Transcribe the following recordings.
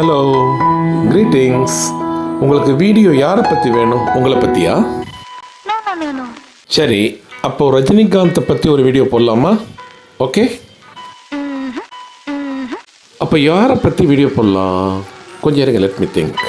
Hello greetings உங்களுக்கு video யாரை பற்றி வேணும்? உங்களை பற்றியா. சரி அப்போ ரஜினிகாந்தை பற்றி ஒரு வீடியோ போடலாமா? ஓகே அப்போ யாரை பற்றி வீடியோ போடலாம்? கொஞ்சம் இருங்க let me think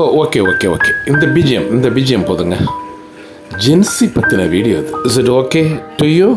oh okay okay okay இந்த பிஜிஎம் இந்த பிஜிஎம் போதுங்க. ஜென்சி பற்றின வீடியோ இது. Is it okay to you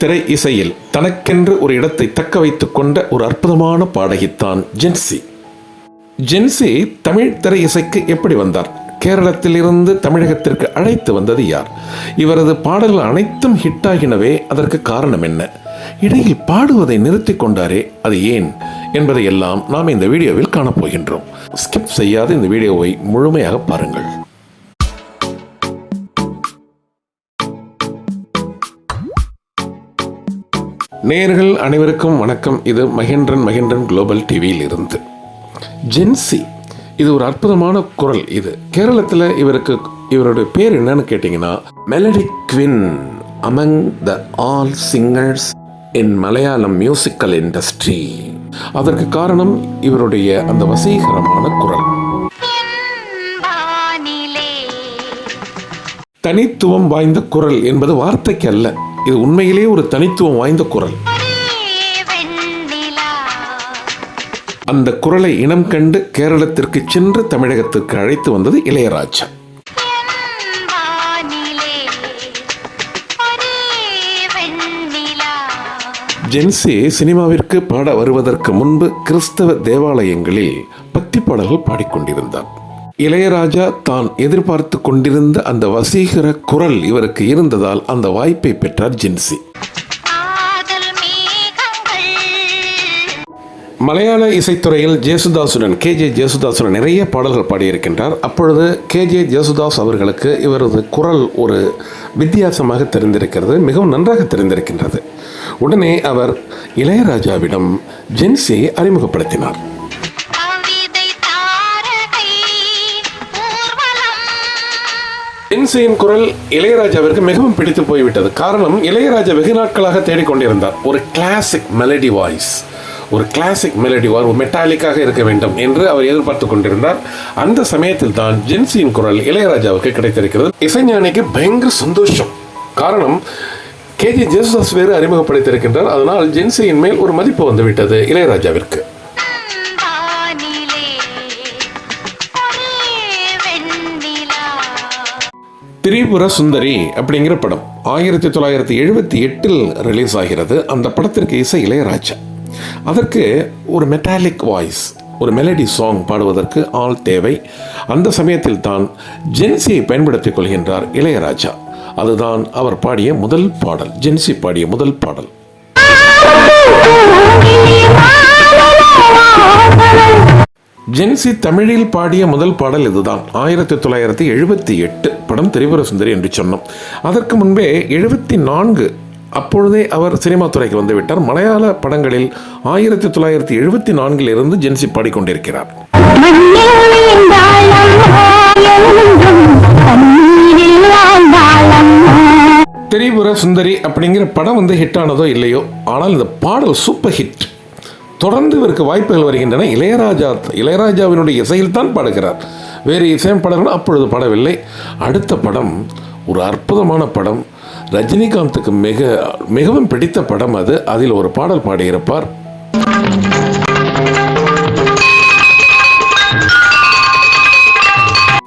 திரை இசையில் தனக்கென்று ஒரு இடத்தை தக்க வைத்துக் கொண்ட ஒரு அற்புதமான பாடகித்தான் ஜென்சி. ஜென்சி தமிழ் திரை இசைக்கு எப்படி வந்தார்? கேரளத்திலிருந்து தமிழகத்திற்கு அழைத்து வந்தது யார்? இவரது பாடல்கள் அனைத்தும் ஹிட்டாகினவே அதற்கு காரணம் என்ன? இடையில் பாடுவதை நிறுத்திக் கொண்டாரே அது ஏன் என்பதை எல்லாம் நாம் இந்த வீடியோவில் காணப்போகின்றோம். ஸ்கிப் செய்யாத இந்த வீடியோவை முழுமையாக பாருங்கள். நேயர்கள் அனைவருக்கும் வணக்கம். இது மகேந்திரன் மகேந்திரன் குளோபல் டிவியில் இருந்து ஜென்சி இது ஒரு அற்புதமான குரல் இது. கேரளத்தில் இவருக்கு இவருடைய பேர் என்னன்னு கேட்டிங்கன்னா melody queen among the all singers in Malayalam musical industry அதற்கு காரணம் இவருடைய அந்த வசீகரமான குரல். தனித்துவம் வாய்ந்த குரல் என்பது வார்த்தைக்கு அல்ல. இது உண்மையிலேயே ஒரு தனித்துவம் வாய்ந்த குரல். அந்த குரலை இனம் கண்டு கேரளத்திற்கு சென்று தமிழகத்திற்கு அழைத்து வந்தது இளையராஜா. ஜென்சி சினிமாவிற்கு பாட வருவதற்கு முன்பு கிறிஸ்தவ தேவாலயங்களில் பக்தி பாடல்கள் பாடிக்கொண்டிருந்தார் இளையராஜா தான் எதிர்பார்த்து கொண்டிருந்த அந்த வசீகர குரல் இவருக்கு இருந்ததால் அந்த வாய்ப்பை பெற்றார் ஜென்சி. மலையாள இசைத்துறையில் ஜேசுதாசுடன் கே ஜே ஜேசுதாசுடன் நிறைய பாடல்கள் பாடியிருக்கின்றார். அப்பொழுது கே ஜே ஜேசுதாஸ் அவர்களுக்கு இவரது குரல் ஒரு வித்தியாசமாக தெரிந்திருக்கிறது மிகவும் நன்றாக தெரிந்திருக்கின்றது. உடனே அவர் இளையராஜாவிடம் ஜென்சியை அறிமுகப்படுத்தினார். ஜென்சியின் குரல் இளையராஜாவிற்கு மிகவும் பிடித்து போய்விட்டது. காரணம் இளையராஜா வெகு நாட்களாக தேடிக்கொண்டிருந்தார். ஒரு கிளாசிக் மெலடி வாய்ஸ் ஒரு கிளாசிக் மெலடி ஒரு மெட்டாலிக்காக இருக்க வேண்டும் என்று அவர் எதிர்பார்த்து கொண்டிருந்தார். அந்த சமயத்தில் தான் ஜென்சியின் குரல் இளையராஜாவுக்கு கிடைத்திருக்கிறது. இசைஞானிக்கு பயங்கர சந்தோஷம். காரணம் கேஜி ஜேசுதாஸ் வேறு அறிமுகப்படுத்தியிருக்கின்றார். அதனால் ஜென்சியின் மேல் ஒரு மதிப்பு வந்துவிட்டது இளையராஜாவிற்கு. திரிபுர சுந்தரி அப்படிங்கிற படம் ஆயிரத்தி தொள்ளாயிரத்தி எழுபத்தி எட்டில் ரிலீஸ் ஆகிறது. அந்த படத்திற்கு இசை இளையராஜா. அதற்கு ஒரு மெட்டாலிக் வாய்ஸ் ஒரு மெலடி சாங் பாடுவதற்கு ஆள் தேவை. அந்த சமயத்தில் தான் ஜென்சியை பயன்படுத்திக் கொள்கின்றார் இளையராஜா. அதுதான் அவர் பாடிய முதல் பாடல் ஜென்சி பாடிய முதல் பாடல். ஜென்சி தமிழில் பாடிய முதல் பாடல் இதுதான். ஆயிரத்தி தொள்ளாயிரத்தி எழுபத்தி எட்டு. படம் திரிபுர சுந்தரி என்று சொன்னோம். அதற்கு முன்பே எழுபத்தி நான்கு அப்பொழுதே அவர் சினிமா துறைக்கு வந்துவிட்டார். மலையாள படங்களில் ஆயிரத்தி தொள்ளாயிரத்தி எழுபத்தி நான்கில் இருந்து ஜென்சி பாடிக்கொண்டிருக்கிறார். திரிபுர சுந்தரி அப்படிங்கிற படம் வந்து ஹிட் ஆனதோ இல்லையோ? ஆனால் இந்த பாடல் சூப்பர் ஹிட் தொடர்ந்து இவருக்கு வாய்ப்புகள் வருகின்றன. இளையராஜா இளையராஜாவினுடைய இசையில் தான் பாடுகிறார். வேறு இசையமைப்பாளர்கள் பாடல்கள் அப்பொழுது பாடவில்லை. அடுத்த படம் ஒரு அற்புதமான படம். ரஜினிகாந்துக்கு மிக மிகவும் பிடித்த படம் அது. அதில் ஒரு பாடல் பாடியிருப்பார்.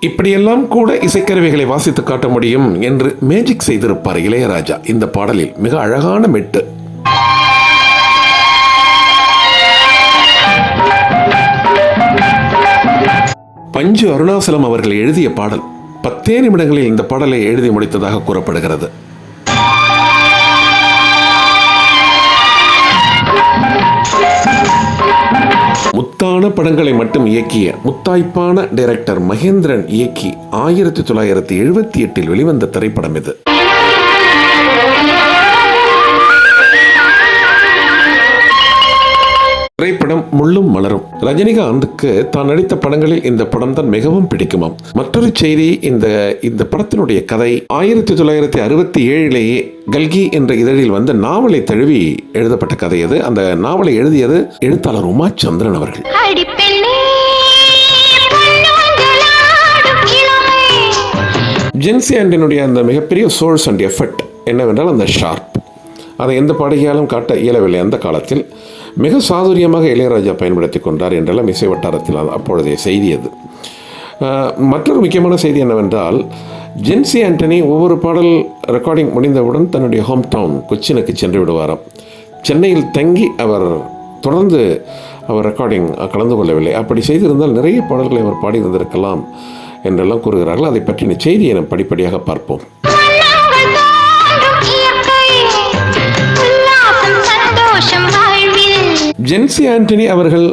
இப்படியெல்லாம் கூட இசைக்கருவிகளை வாசித்து காட்ட முடியும் என்று மேஜிக் செய்திருப்பார் இளையராஜா. இந்த பாடலில் மிக அழகான மெட்டு. பஞ்சு அருணாசலம் அவர்கள் எழுதிய பாடல் பத்தே நிமிடங்களில் இந்த பாடலை எழுதி முடித்ததாக கூறப்படுகிறது. முத்தான படங்களை மட்டும் இயக்கிய முத்தாய்ப்பான டைரக்டர் மகேந்திரன் இயக்கி ஆயிரத்தி தொள்ளாயிரத்தி எழுபத்தி எட்டில் வெளிவந்த திரைப்படம் இது. முள்ளும் மலரும். ரஜினிகாந்துக்கு தான் நடித்த படங்களில் இந்த படம் தான் மிகவும் பிடிக்குமாம். மற்றொரு செய்தி இந்த இந்த படத்தினுடைய கதை. ஆயிரத்தி தொள்ளாயிரத்தி அறுபத்தி ஏழிலேயே கல்கி என்ற இதழில் வந்த நாவலை தழுவி எழுதப்பட்ட கதை அது. அந்த நாவலை எழுதியது எழுத்தாளர் உமா சந்திரன் அவர்கள் ஜென்சி ஆண்டினுடைய அந்த மிகப்பெரிய சோர்ஸ் அண்ட் எஃபர்ட் என்னவென்றால் அந்த ஷார்ப். அதை எந்த பாடகியாலும் காட்ட இயலவில்லை. அந்த காலத்தில் மிக சாதுரியமாக இளையராஜா பயன்படுத்தி கொண்டார் என்றெல்லாம் இசை வட்டாரத்தில் அப்பொழுதைய செய்தி அது. மற்றொரு முக்கியமான செய்தி என்னவென்றால் ஜென்சி ஆண்டனி ஒவ்வொரு பாடல் ரெக்கார்டிங் முடிந்தவுடன் தன்னுடைய ஹோம் டவுன் கொச்சினுக்கு சென்று விடுவாராம். சென்னையில் தங்கி அவர் தொடர்ந்து அவர் ரெக்கார்டிங் கலந்து கொள்ளவில்லை. அப்படி செய்திருந்தால் நிறைய பாடல்களை அவர் பாடியிருந்திருக்கலாம் என்றெல்லாம் கூறுகிறார்கள். அதை பற்றின செய்தியை நாம் படிப்படியாக பார்ப்போம். ஜென்சி ஆண்டனி அவர்கள்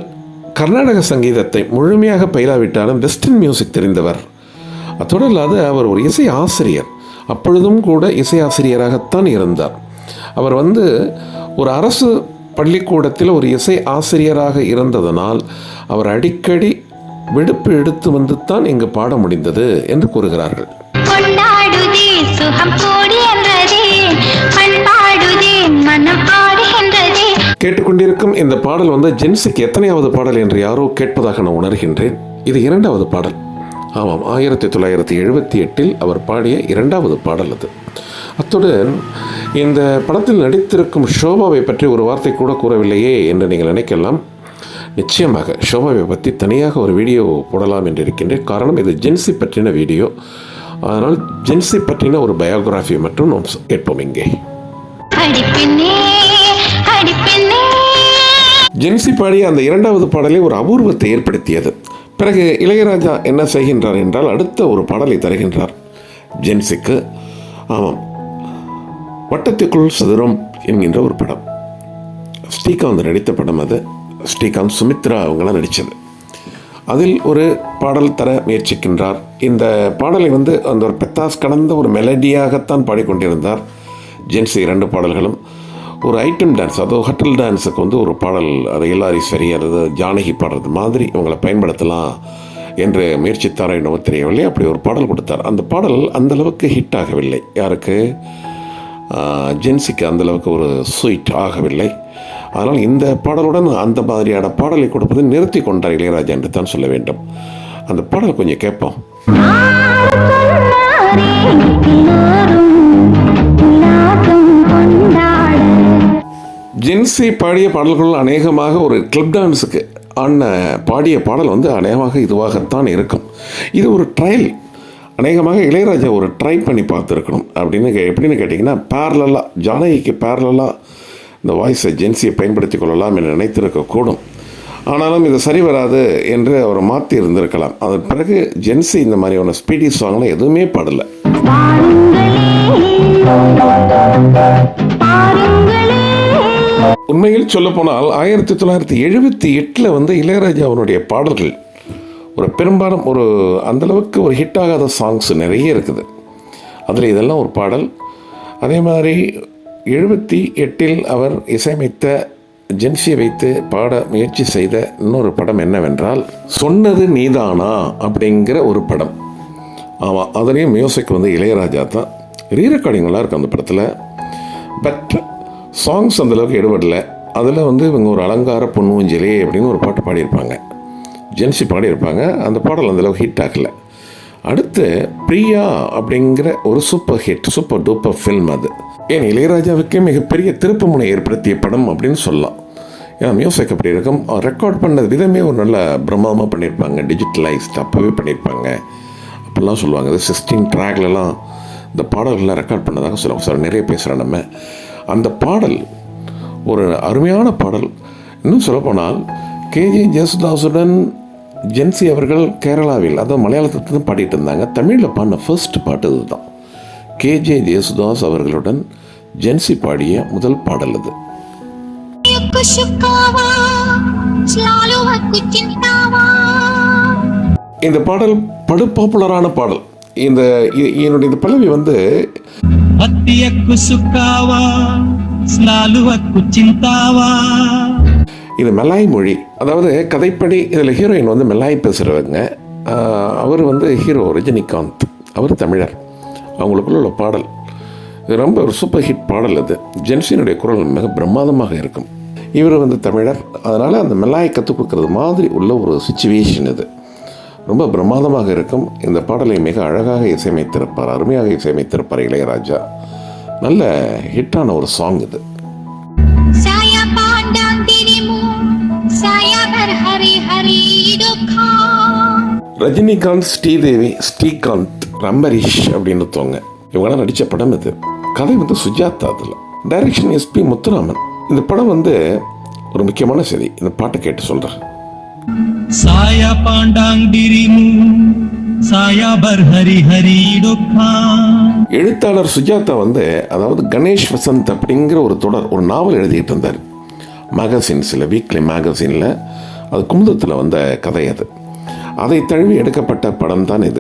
கர்நாடக சங்கீதத்தை முழுமையாக பயிலாவிட்டாலும் வெஸ்டர்ன் மியூசிக் தெரிந்தவர். அத்தோடு இல்லாத அவர் ஒரு இசை ஆசிரியர். அப்பொழுதும் கூட இசை ஆசிரியராகத்தான் இருந்தார். அவர் வந்து ஒரு அரசு பள்ளிக்கூடத்தில் ஒரு இசை ஆசிரியராக இருந்ததனால் அவர் அடிக்கடி விடுப்பு எடுத்து வந்து தான் இங்கு பாட முடிந்தது என்று கூறுகிறார்கள். கேட்டுக்கொண்டிருக்கும் இந்த பாடல் வந்து ஜென்ஸுக்கு எத்தனையாவது பாடல் என்று யாரோ கேட்பதாக நான் உணர்கின்றேன். இது இரண்டாவது பாடல். ஆமாம் ஆயிரத்தி தொள்ளாயிரத்தி எழுபத்தி எட்டில் அவர் பாடிய இரண்டாவது பாடல் அது. அத்துடன் இந்த படத்தில் நடித்திருக்கும் ஷோபாவை பற்றி ஒரு வார்த்தை கூட கூறவில்லையே என்று நீங்கள் நினைக்கலாம். நிச்சயமாக ஷோபாவை பற்றி தனியாக ஒரு வீடியோ போடலாம் என்று இருக்கின்றேன். காரணம் இது ஜென்சி பற்றின வீடியோ. அதனால் ஜென்சி பற்றின ஒரு பயோகிராஃபி மட்டும் நாம் கேட்போம் இங்கே. அடிப்பினே அடிப்பினே ஜென்சி பாடிய அந்த இரண்டாவது பாடலை ஒரு அபூர்வத்தை ஏற்படுத்தியது. பிறகு இளையராஜா என்ன செய்கின்றார் என்றால் அடுத்த ஒரு பாடலை தருகின்றார். ஜென்சிக்கு ஆமாம் வட்டத்துக்குள் சதுரம் என்கின்ற ஒரு படம். ஸ்ரீகாந்த் நடித்த படம் அது. ஸ்ரீகாந்த் சுமித்ரா அவங்களாம் நடித்தது அதில் ஒரு பாடல் தர முயற்சிக்கின்றார். இந்த பாடலை வந்து அந்த ஒரு பெத்தாஸ் கடந்த ஒரு மெலடியாகத்தான் பாடிக்கொண்டிருந்தார். ஜென்ஸி இரண்டு பாடல்களும் ஒரு ஐட்டம் டான்ஸ் அதோ ஹட்டல் டான்ஸுக்கு வந்து ஒரு பாடல். அது எல்லாரீஸ்வரி அல்லது ஜானகி பாடுறது மாதிரி இவங்களை பயன்படுத்தலாம் என்று முயற்சித்தாரோ என்னவோ தெரியவில்லை. அப்படி ஒரு பாடல் கொடுத்தார். அந்த பாடல் அந்த அளவுக்கு ஹிட் ஆகவில்லை. யாருக்கு? ஜென்ஸிக்கு அந்தளவுக்கு ஒரு ஸ்வீட் ஆகவில்லை. அதனால் இந்த பாடலுடன் அந்த மாதிரியான பாடலை கொடுப்பதை நிறுத்தி கொண்டார் இளையராஜா என்று தான் சொல்ல வேண்டும். அந்த பாடல் கொஞ்சம் கேட்போம். ஜென்சி பாடிய பாடல்கள் அநேகமாக ஒரு கிளப் டான்ஸுக்கு ஆன பாடிய பாடல் வந்து அநேகமாக இதுவாகத்தான் இருக்கும். இது ஒரு ட்ரையல் அநேகமாக இளையராஜா ஒரு ட்ரை பண்ணி பார்த்துருக்கணும். அப்படின்னு கே- எப்படின்னு கேட்டிங்கன்னா பேரலாக ஜானகிக்கு பேரலாக இந்த வாய்ஸை ஜென்சியை பயன்படுத்தி கொள்ளலாம் என்று நினைத்திருக்கக்கூடும் ஆனாலும் இது சரி வராது என்று அவர் மாற்றி இருந்திருக்கலாம். அதன் பிறகு ஜென்சி இந்த மாதிரியான ஸ்பீடி சாங்லாம் எதுவுமே பாடலை. பாருங்களே. உண்மையில் சொல்லப்போனால் ஆயிரத்தி தொள்ளாயிரத்தி எழுபத்தி எட்டில் வந்து இளையராஜா அவனுடைய பாடல்கள் ஒரு பெரும்பாலும் ஒரு அந்தளவுக்கு ஒரு ஹிட் ஆகாத சாங்ஸ் நிறைய இருக்குது. அதில் இதெல்லாம் ஒரு பாடல். அதே மாதிரி எழுபத்தி எட்டில் அவர் இசையமைத்த ஜென்சியை வைத்து பாட முயற்சி செய்த இன்னொரு படம் என்னவென்றால் சொன்னது நீதானா? அப்படிங்கிற ஒரு படம். ஆமாம் அதுலேயும் மியூசிக் வந்து இளையராஜா தான். ரீரெக்கார்டிங்லாம் இருக்குது அந்த படத்தில். பட் சாங்ஸ் அந்தளவுக்கு எடுபடல. அதில் வந்து இவங்க ஒரு அலங்கார பொன்னுஞ்சலி அப்படின்னு ஒரு பாட்டு பாடியிருப்பாங்க. ஜென்சி பாடியிருப்பாங்க. அந்த பாடல் அந்தளவுக்கு ஹிட் ஆகலை. அடுத்து பிரியா அப்படிங்கிற ஒரு super hit super duper film அது. ஏன் இளையராஜாவுக்கே மிகப்பெரிய திருப்புமுனை ஏற்படுத்திய படம் அப்படின்னு சொல்லலாம். ஏன்னா மியூசிக் அப்படி இருக்கும். ரெக்கார்ட் பண்ண விதமே ஒரு நல்ல பிரம்மாண்டமாக பண்ணியிருப்பாங்க. டிஜிட்டலைஸ்ட் அப்போவே பண்ணியிருப்பாங்க. அப்படிலாம் சொல்லுவாங்க. இது சிக்ஸ்டீன் ட்ராக்லலாம் இந்த பாடல்கள்லாம் ரெக்கார்ட் பண்ணதாக சொல்லுவாங்க. சார் நிறைய பேசுகிறேன் நம்ம. அந்த பாடல் ஒரு அருமையான பாடல். இன்னும் சொல்லப்போனால் கேஜே ஜேசுதாசுடன் ஜென்சி அவர்கள் கேரளாவில் அதாவது மலையாளத்தில் தான் பாடிட்டு இருந்தாங்க. தமிழில் பாடின ஃபர்ஸ்ட் பாட்டு இதுதான். கேஜே ஜேசுதாஸ் அவர்களுடன் ஜென்சி பாடிய முதல் பாடல் அது இந்த பாடல் படு பாப்புலரான பாடல். இந்த என்னுடைய இந்த பல்லவி வந்து Hati aku sukawa, selalu aku இது மெலாய் மொழி அதாவது கதைப்படி இதில் ஹீரோயின் வந்து மெலாய் பேசுகிறவங்க அவர் வந்து ஹீரோ ரஜினிகாந்த் அவர் தமிழர் அவங்களுக்குள்ள உள்ள பாடல் இது ரொம்ப ஒரு சூப்பர் ஹிட் பாடல் அது ஜென்சினுடைய குரல் மிக பிரமாதமாக இருக்கும் இவர் வந்து தமிழர் அதனால் அந்த மெலாயை கற்றுக் கொடுக்கறது மாதிரி உள்ள ஒரு சுச்சுவேஷன் இது ரொம்ப பிரமாதமாக இருக்கும். இந்த பாடலை மிக அழகாக இசையமைத்திருப்பார் அருமையாக இசையமைத்திருப்பார் இளையராஜா. நல்ல ஹிட்டான ஒரு சாங் இது. ரஜினிகாந்த் ஸ்ரீதேவி ஸ்ரீகாந்த் ரம்பரீஷ் அப்படின்னு ஒருத்தவங்க இவங்களாம் நடித்த படம் இது. கதை வந்து சுஜாதா அதில். Direction SP Muthuraman. இந்த படம் வந்து ஒரு முக்கியமான செய்தி. இந்த பாட்டை கேட்டு சொல்கிறேன் சாயா பாண்டாங்கிரிமு சாயாபர் ஹரி ஹரி எழுத்தாளர் சுஜாதா வந்து அதாவது கணேஷ் வசந்த் அப்படிங்கிற ஒரு தொடர் ஒரு நாவல் எழுதிட்டு இருந்தார் மேகசின்ஸில் வீக்லி மேகசினில் அது குமுதத்தில் வந்த கதை அது. அதை தழுவி எடுக்கப்பட்ட படம் தான் இது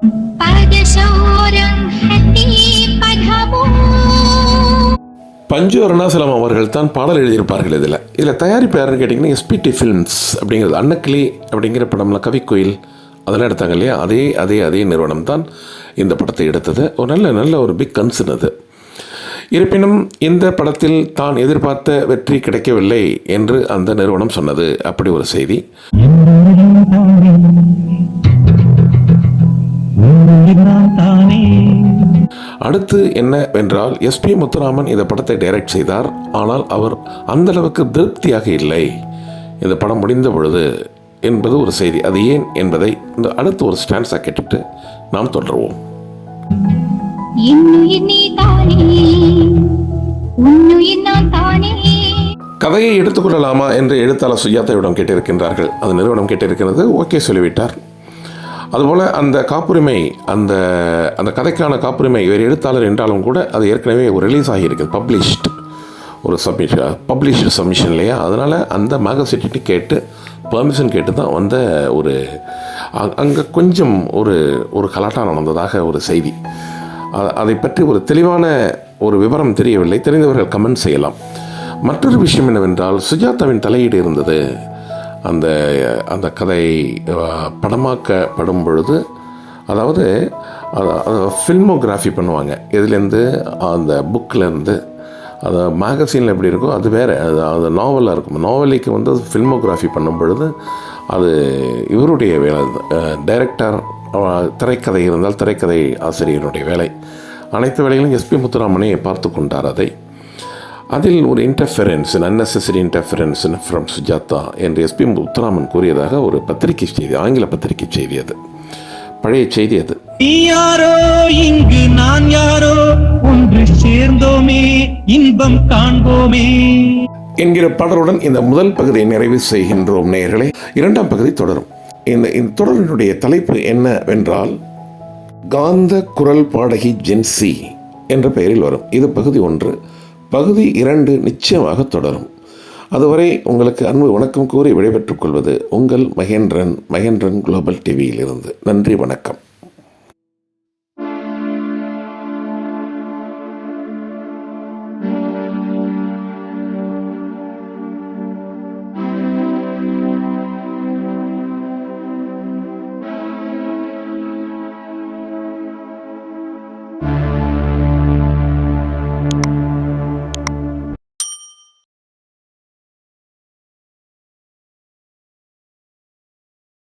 பஞ்சு அருணாசலம் அவர்கள் தான் பாடல் எழுதியிருப்பார்கள் இதில். இதில் தயாரிப்பு யாருன்னு கேட்டிங்கன்னா எஸ்பிடி ஃபிலிம்ஸ் அப்படிங்கிறது. அன்னக்கிளி அப்படிங்கிற படம்ல கவிக்கோயில் அதெல்லாம் எடுத்தாங்க இல்லையா? அதே அதே அதே நிறுவனம் தான் இந்த படத்தை எடுத்தது. ஒரு நல்ல நல்ல ஒரு பிக் கன்சர்ன் அது. இருப்பினும் இந்த படத்தில் தான் எதிர்பார்த்த வெற்றி கிடைக்கவில்லை என்று அந்த நிறுவனம் சொன்னது. அப்படி ஒரு செய்தி. தானே அடுத்து என்னவென்றால் எஸ்பி முத்துராமன் இந்த படத்தை டைரக்ட் செய்தார். ஆனால் அவர் அந்த அளவுக்கு திருப்தியாக இல்லை. இந்த படம் முடிந்த பொழுது என்பது ஒரு செய்தி. அது ஏன் என்பதை இந்த அடுத்து ஒரு ஸ்டான்ஸாக கேட்டுட்டு நாம் தொடருவோம். கதையை எடுத்துக்கொள்ளலாமா என்று எழுத்தாளர் சுஜாதாவிடம் கேட்டிருக்கின்றார்கள். அந்த நிறுவனம் கேட்டிருக்கிறது. ஓகே சொல்லிவிட்டார். அதுபோல் அந்த காப்புரிமை அந்த அந்த கதைக்கான காப்புரிமை வேறு எழுத்தாளர் என்றாலும் கூட அது ஏற்கனவே ஒரு ரிலீஸ் ஆகியிருக்குது பப்ளிஷ்டு ஒரு சப்மிஷன் பப்ளிஷ்டு சப்மிஷன் இல்லையா? அதனால் அந்த மேகசிட்டி கேட்டு பெர்மிஷன் கேட்டு தான் வந்த ஒரு அங்கே கொஞ்சம் ஒரு ஒரு கலாட்டா நடந்ததாக ஒரு செய்தி. அதை பற்றி ஒரு தெளிவான ஒரு விவரம் தெரியவில்லை. தெரிந்தவர்கள் கமெண்ட் செய்யலாம். மற்றொரு விஷயம் என்னவென்றால் சுஜாதாவின் தலையீடு இருந்தது. அந்த அந்த கதை படமாக்கப்படும் பொழுது அதாவது ஃபில்மோகிராஃபி பண்ணுவாங்க. இதுலேருந்து அந்த புக்கிலேருந்து அது மேகசீனில் எப்படி இருக்கோ அது வேறு. அது அது நாவலாக இருக்கும். நாவலிக்கு வந்து ஃபில்மோகிராஃபி பண்ணும் பொழுது அது இவருடைய வேலை. டைரக்டர் திரைக்கதை இருந்தால் திரைக்கதை ஆசிரியருடைய வேலை. அனைத்து வேலைகளும் எஸ்பி முத்துராமனே பார்த்து கொண்டார் அதை. அதில் ஒரு interference unnecessary interference from Sujatha என்று எஸ்பி முத்துராமன் கூறியதாக ஒரு பத்திரிகை செய்தி ஆங்கில பத்திரிகை செய்தி அது. பழைய செய்தி அது. நீ யாரோ? இங்கு நான் யாரோ? ஒன்று சேர்ந்தோமே இன்பம் காண்போமே. என்கிற பாடலுடன் இந்த முதல் பகுதியை நிறைவு செய்கின்றோம் நேயர்களே இரண்டாம் பகுதி தொடரும். இந்த இந்த தொடரினுடைய தலைப்பு என்னவென்றால் காந்த குரல் பாடகி ஜென்சி என்ற பெயரில் வரும். இது பகுதி ஒன்று. பகுதி இரண்டு நிச்சயமாக தொடரும். அதுவரை உங்களுக்கு அன்பு வணக்கம் கூறி விடைபெற்றுக் கொள்வது உங்கள் மகேந்திரன் மகேந்திரன் குளோபல் டிவியிலிருந்து நன்றி வணக்கம்.